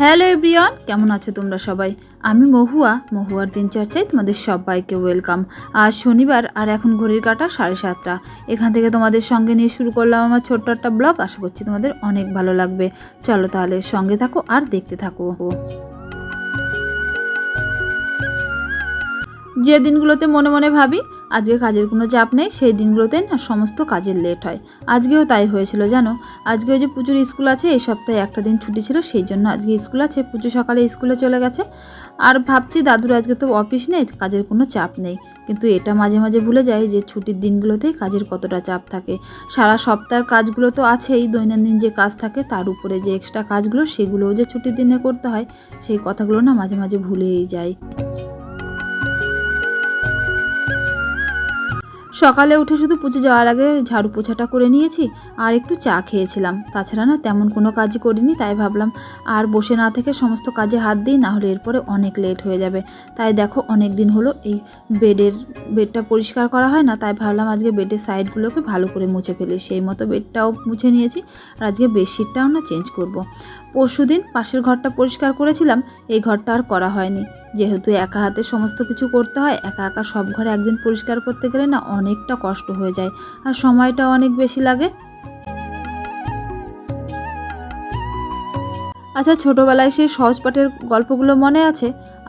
Hello everyone, কেমন আছো তোমরা সবাই? আমি মহুয়া, মহুয়ার দিন চর্চায় তোমাদের সবাইকে ওয়েলকাম। আজ শনিবার আর এখন ঘড়ির কাটা সাড়ে সাতটা। এখান থেকে তোমাদের সঙ্গে নিয়ে শুরু করলাম আমার ছোট্ট একটা ব্লগ। আশা করছি তোমাদের অনেক ভালো লাগবে। চলো তাহলে সঙ্গে থাকো আর দেখতে থাকো। যে দিনগুলোতে মনে মনে ভাবি আজকে কাজের কোনো চাপ নেই, সেই দিনগুলোতে না সমস্ত কাজের লেট হয়। আজকেও তাই হয়েছিল, জানো? আজকে ওই যে পুজোর স্কুল আছে, এই সপ্তাহে একটা দিন ছুটি ছিল, সেই জন্য আজকে স্কুল আছে, পুজো সকালে স্কুলে চলে গেছে। আর ভাবছি দাদুর আজকে তো অফিস নেই, কাজের কোনো চাপ নেই। কিন্তু এটা মাঝে মাঝে ভুলে যাই যে ছুটির দিনগুলোতেই কাজের কতটা চাপ থাকে। সারা সপ্তাহের কাজগুলো তো আছেই, দৈনন্দিন যে কাজ থাকে, তার উপরে যে এক্সট্রা কাজগুলো, সেগুলোও যে ছুটির দিনে করতে হয়, সেই কথাগুলো না মাঝে মাঝে ভুলেই যাই। সকালে উঠে শুধু পুজো যাওয়ার আগে ঝাড়ু পোছাটা করে নিয়েছি, আর একটু চা খেয়েছিলাম। তাছাড়া না তেমন কোনো কাজই করিনি, তাই ভাবলাম আর বসে না থেকে সমস্ত কাজে হাত দিই, না হলে এরপরে অনেক লেট হয়ে যাবে। তাই দেখো অনেক দিন হলো এই বেডের, বেডটা পরিষ্কার করা হয় না, তাই ভাবলাম আজকে বেডের সাইডগুলোকে ভালো করে মুছে ফেলি। সেই মতো বেডটাও মুছে নিয়েছি, আর আজকে বেডশিটটাও না চেঞ্জ করব। পরশু দিন পাশের ঘরটা পরিষ্কার করেছিলাম, এই ঘরটা আর করা হয়নি। যেহেতু একা হাতে সমস্ত কিছু করতে হয়, একা একা সব ঘরে একদিন পরিষ্কার করতে গেলে না অনেকটা কষ্ট হয়ে যায়, আর সময়টা অনেক বেশি লাগে। আচ্ছা ছোটোবেলায় সেই সহজপাঠের গল্পগুলো মনে আছে?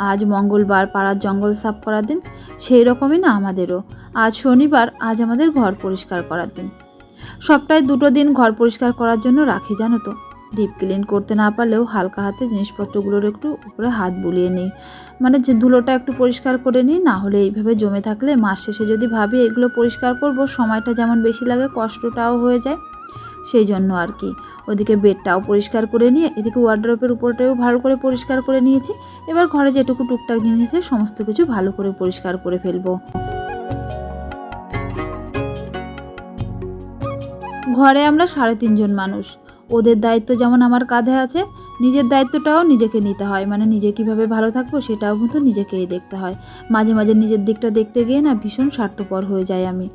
আজ মঙ্গলবার পাড়ার জঙ্গল সাফ করার দিন, সেই রকমই না আমাদেরও। আজ শনিবার, আজ আমাদের ঘর পরিষ্কার করার দিন। সপ্তাহে দুটো দিন ঘর পরিষ্কার করার জন্য রাখি, জানো তো। ডিপ ক্লিন করতে না পারলেও হালকা হাতে জিনিসপত্রগুলোর একটু উপরে হাত বুলিয়ে নিই। মানে যে ধুলোটা একটু পরিষ্কার করে নিই, না হলে এইভাবে জমে থাকলে মাস শেষে যদি ভাবি এগুলো পরিষ্কার করব, সময়টা যেমন বেশি লাগে কষ্টটাও হয়ে যায়। সেই জন্য আর কি। ওদিকে বেডটাও পরিষ্কার করে নিয়ে, এদিকে ওয়ার্ড্রপের উপরটাও ভালো করে পরিষ্কার করে নিয়েছি। এবার ঘরে যেটুকু টুকটাক জিনিস সমস্ত কিছু ভালো করে পরিষ্কার করে ফেলব। ঘরে আমরা সাড়ে তিনজন মানুষ। ওদের দায়িত্ব যেমন আমার কাঁধে আছে, নিজের দায়িত্বটাও নিজেকে নিতে হয়। মানে নিজে কীভাবে ভালো থাকব সেটাও কিন্তু নিজেকেই দেখতে হয়। মাঝে মাঝে নিজের দিকটা দেখতে গিয়ে না ভীষণ স্বার্থপর হয়ে যাই আমি।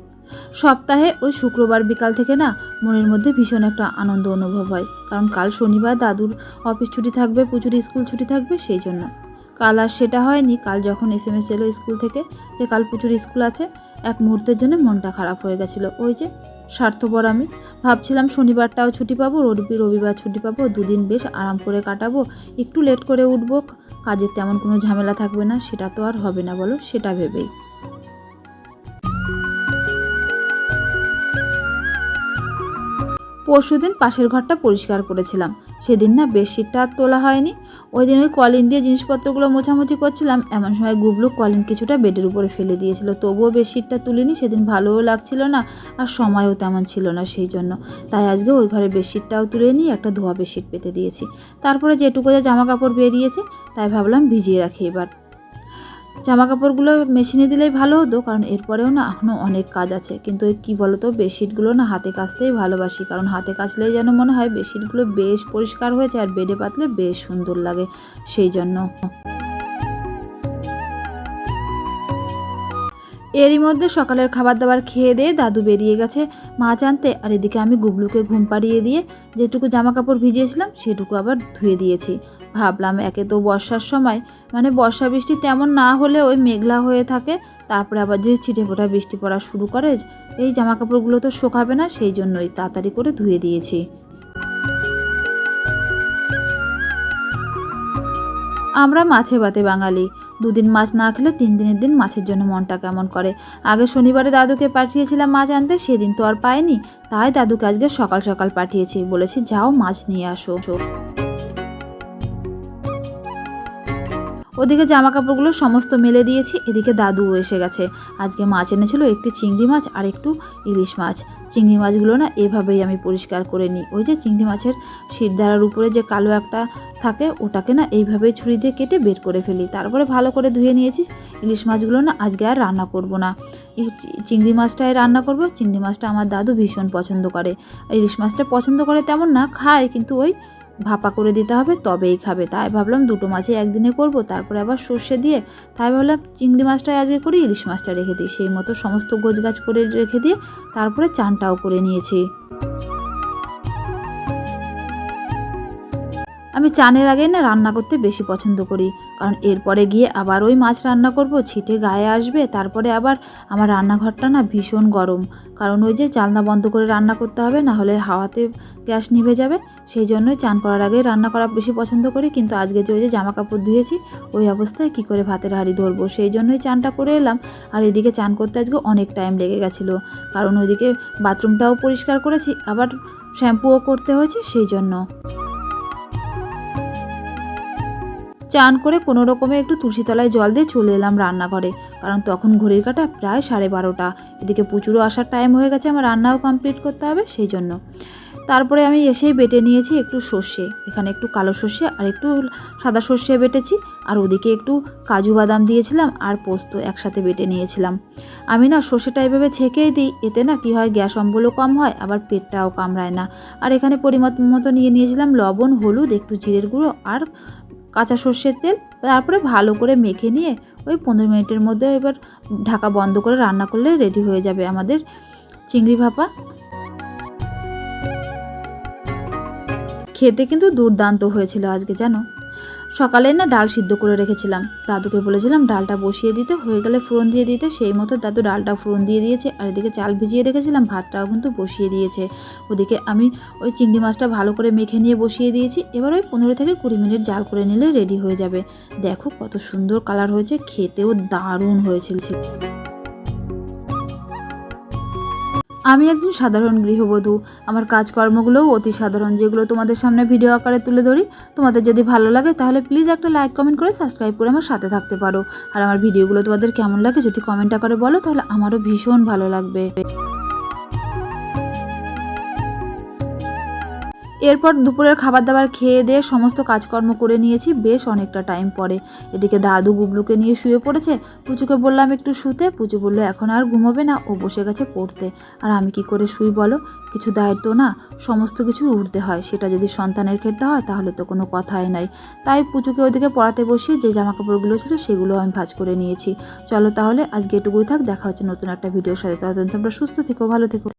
সপ্তাহে ওই শুক্রবার বিকাল থেকে না মনের মধ্যে ভীষণ একটা আনন্দ অনুভব হয়। কারণ কাল শনিবার দাদুর অফিস ছুটি থাকবে প্রচুর স্কুল ছুটি থাকবে সেই জন্য। কাল আর সেটা হয়নি, কাল যখন এস এম এস এলো স্কুল থেকে যে কাল প্রচুর স্কুল আছে এক মুহূর্তের জন্য মনটা খারাপ হয়ে গেছিল। ওই যে, স্বার্থপর আমি। ভাবছিলাম শনিবারটাও ছুটি পাবো, রবি, রবিবার ছুটি পাবো, দুদিন বেশ আরাম করে কাটাবো, একটু লেট করে উঠবো। কাজের তেমন কোনো ঝামেলা থাকবে না, সেটা তো আর হবে না বলো, সেটা ভেবেই। পরশুদিন পাশের ঘরটা পরিষ্কার করেছিলাম। সেদিন না বেডশিটটা আর তোলা হয়নি। ওই দিন ওই কলিন দিয়ে জিনিসপত্রগুলো মোছামুছি করছিলাম, এমন সময় গুবলু কলিন কিছুটা বেডের উপরে ফেলে দিয়েছিল। তবুও বেডশিটটা তুলিনি, সেদিন ভালোও লাগছিল না আর সময়ও তেমন ছিল না সেই জন্য। তাই আজকে ওই ঘরে বেডশিটটাও তুলে নিয়ে একটা ধোয়া বেডশিট পেতে দিয়েছি। তারপরে যেটুকু যা জামা কাপড় বেরিয়েছে, তাই ভাবলাম ভিজিয়ে রাখি এবার। জামা কাপড়গুলো মেশিনে দিলেই ভালো হতো, কারণ এরপরেও না এখনও অনেক কাজ আছে। কিন্তু কি বলতো, বেডশিটগুলো না হাতে কাচতেই ভালোবাসি, কারণ হাতে কাচলেই যেন মনে হয় বেডশিটগুলো বেশ পরিষ্কার হয়েছে আর বেডে পাতলে বেশ সুন্দর লাগে, সেই জন্য। এরই মধ্যে সকালের খাবার দাবার খেয়ে দিয়ে দাদু বেরিয়ে গেছে। মাছ আনতে আর এদিকে আমি গুবলুকে ঘুম পাড়িয়ে দিয়ে যেটুকু জামা কাপড় ভিজিয়েছিলাম, সেটুকু আবার ধুয়ে দিয়েছি। ভাবলাম, একে তো বর্ষার সময় মানে বর্ষা বৃষ্টি তেমন না হলে ওই মেঘলা হয়ে থাকে, তারপরে আবার যদি ছিটে ফোটা বৃষ্টি পড়া শুরু করে, এই জামা কাপড়গুলো তো শোকাবে না, সেই জন্যই তাড়াতাড়ি করে ধুয়ে দিয়েছি। আমরা মাছে ভাতে বাঙালি। দুদিন মাছ না খেলে তিন দিনের দিন মাছের জন্য মনটা কেমন করে? আগে শনিবারে দাদুকে পাঠিয়েছিলাম মাছ আনতে, সেদিন তো আর পায়নি তাই দাদুকে আজকে সকাল সকাল পাঠিয়েছি। বলেছি, যাও মাছ নিয়ে আসো। ওদিকে জামা কাপড়গুলো সমস্ত মেলে দিয়েছি, এদিকে দাদুও এসে গেছে। আজকে মাছ এনেছিল, একটি চিংড়ি মাছ আর একটু ইলিশ মাছ। চিংড়ি মাছগুলো না এভাবেই আমি পরিষ্কার করে নিই। ওই যে চিংড়ি মাছের শিরদাঁড়ার উপরে যে কালো একটা থাকে, ওটাকে না এইভাবেই ছুরি দিয়ে কেটে বের করে ফেলি। তারপরে ভালো করে ধুয়ে নিয়েছি। ইলিশ মাছগুলো না আজকে আর রান্না করব না। চিংড়ি মাছটাই রান্না করব। চিংড়ি মাছটা আমার দাদু ভীষণ পছন্দ করে। ইলিশ মাছটা পছন্দ করে তেমন না, খায়, কিন্তু ওই ভাপা করে দিতে হবে, তবেই খাবে। তাই ভাবলাম দুটো মাছই একদিনে করব, তারপরে আবার সর্ষে দিয়ে, তাই ভাবলাম চিংড়ি মাছটাই আজকে করি, ইলিশ মাছটা রেখে দিই। সেই মতো সমস্ত গোছগাছ করে রেখে দিয়ে, তারপরে চানটাও করে নিয়েছি। আমি চানের আগে না রান্না করতে বেশি পছন্দ করি, কারণ এরপরে গিয়ে আবার ওই মাছ রান্না করব, ছিটে গায়ে আসবে, তারপরে আবার আমার রান্নাঘরটা না ভীষণ গরম। কারণ ওই যে জানলা বন্ধ করে রান্না করতে হবে, না হলে হাওয়াতে গ্যাস নিভে যাবে, সেই জন্যই চান করার আগে রান্না করা বেশি পছন্দ করি, কিন্তু আজকে যে ওই যে জামা কাপড় ধুয়েছি, ওই অবস্থায় কি করে ভাতের হাঁড়ি ধরবো? সেই জন্যই চানটা করে এলাম, আর এদিকে চান করতে আজকে অনেক টাইম লেগে গেছিল, কারণ ওইদিকে বাথরুমটাও পরিষ্কার করেছি, আবার শ্যাম্পুও করতে হয়েছে, সেই জন্য। চান করে কোনো রকমে একটু তুলসীতলায় জল দিয়ে চলে এলাম রান্নাঘরে, কারণ তখন ঘড়ির কাটা প্রায় সাড়ে বারোটা। এদিকে প্রচুরও আসার টাইম হয়ে গেছে, আমার রান্নাও কমপ্লিট করতে হবে, সেই জন্য। তারপরে আমি এসেই বেটে নিয়েছি একটু সর্ষে, এখানে একটু কালো সর্ষে আর একটু সাদা সর্ষে বেটেছি, আর ওদিকে একটু কাজু বাদাম দিয়েছিলাম আর পোস্ত একসাথে বেটে নিয়েছিলাম। আমি না সর্ষেটা এভাবে ছেঁকেই দিই, এতে না কি হয়, গ্যাস অম্বলও কম হয়, আবার পেটটাও কামড়ায় না। আর এখানে পরিমাণ মতো নিয়ে নিয়েছিলাম লবণ, হলুদ, একটু জিরের গুঁড়ো আর কাঁচা সর্ষের তেল, তারপরে ভালো করে মেখে নিয়ে ওই পনেরো মিনিটের মধ্যে এবার ঢাকা বন্ধ করে রান্না করলে রেডি হয়ে যাবে আমাদের চিংড়ি ভাপা। খেতে কিন্তু দুর্দান্ত হয়েছিল আজকে, জানো? সকালে না ডাল সিদ্ধ করে রেখেছিলাম। দাদুকে বলেছিলাম ডালটা বসিয়ে দিতে, হয়ে গেলে ফোড়ন দিয়ে দিতে। সেই মতো দাদু ডালটা ফোড়ন দিয়ে দিয়েছে, আর এদিকে চাল ভিজিয়ে রেখেছিলাম, ভাতটাও কিন্তু বসিয়ে দিয়েছে। ওদিকে আমি ওই চিংড়ি মাছটা ভালো করে মেখে নিয়ে বসিয়ে দিয়েছি। এবার ওই পনেরো থেকে কুড়ি মিনিট জাল করে নিলে রেডি হয়ে যাবে। দেখো কত সুন্দর কালার হয়েছে, খেতেও দারুণ হয়েছিল আমি একজন সাধারণ গৃহবধূ। আমার কাজকর্মগুলোও অতি সাধারণ, যেগুলো তোমাদের সামনে ভিডিও আকারে তুলে ধরি। তোমাদের যদি ভালো লাগে তাহলে প্লিজ একটা লাইক কমেন্ট করে সাবস্ক্রাইব করে আমার সাথে থাকতে পারো। আর আমার ভিডিওগুলো তোমাদের কেমন লাগে যদি কমেন্ট আকারে বলো তাহলে আমারও ভীষণ ভালো লাগবে। এরপর দুপুরের খাবার দাবার খেয়ে দিয়ে সমস্ত কাজকর্ম করে নিয়েছি বেশ অনেকটা টাইম পরে। এদিকে দাদু বুবলুকে নিয়ে শুয়ে পড়েছে। পুচুকে বললাম, একটু শুতে। পুচু বলল, এখন আর ঘুমোবে না, ও বসে গেছে পড়তে। আর আমি কি করে শুই বলো? কিছু দায়িত্ব না, সমস্ত কিছু উঠতে হয়। সেটা যদি সন্তানের ক্ষেত্রে হয়, তাহলে তো কোনো কথাই নাই। তাই পুচুকে ওদিকে পড়াতে বসিয়ে যে জামা কাপড়গুলো ছিল, সেগুলো আমি ভাজ করে নিয়েছি। চলো তাহলে আজকে এটুকুই থাক, দেখা হচ্ছে নতুন একটা ভিডিওর সাথে। ততদিন তোমরা সুস্থ থেকো, ভালো থেকো।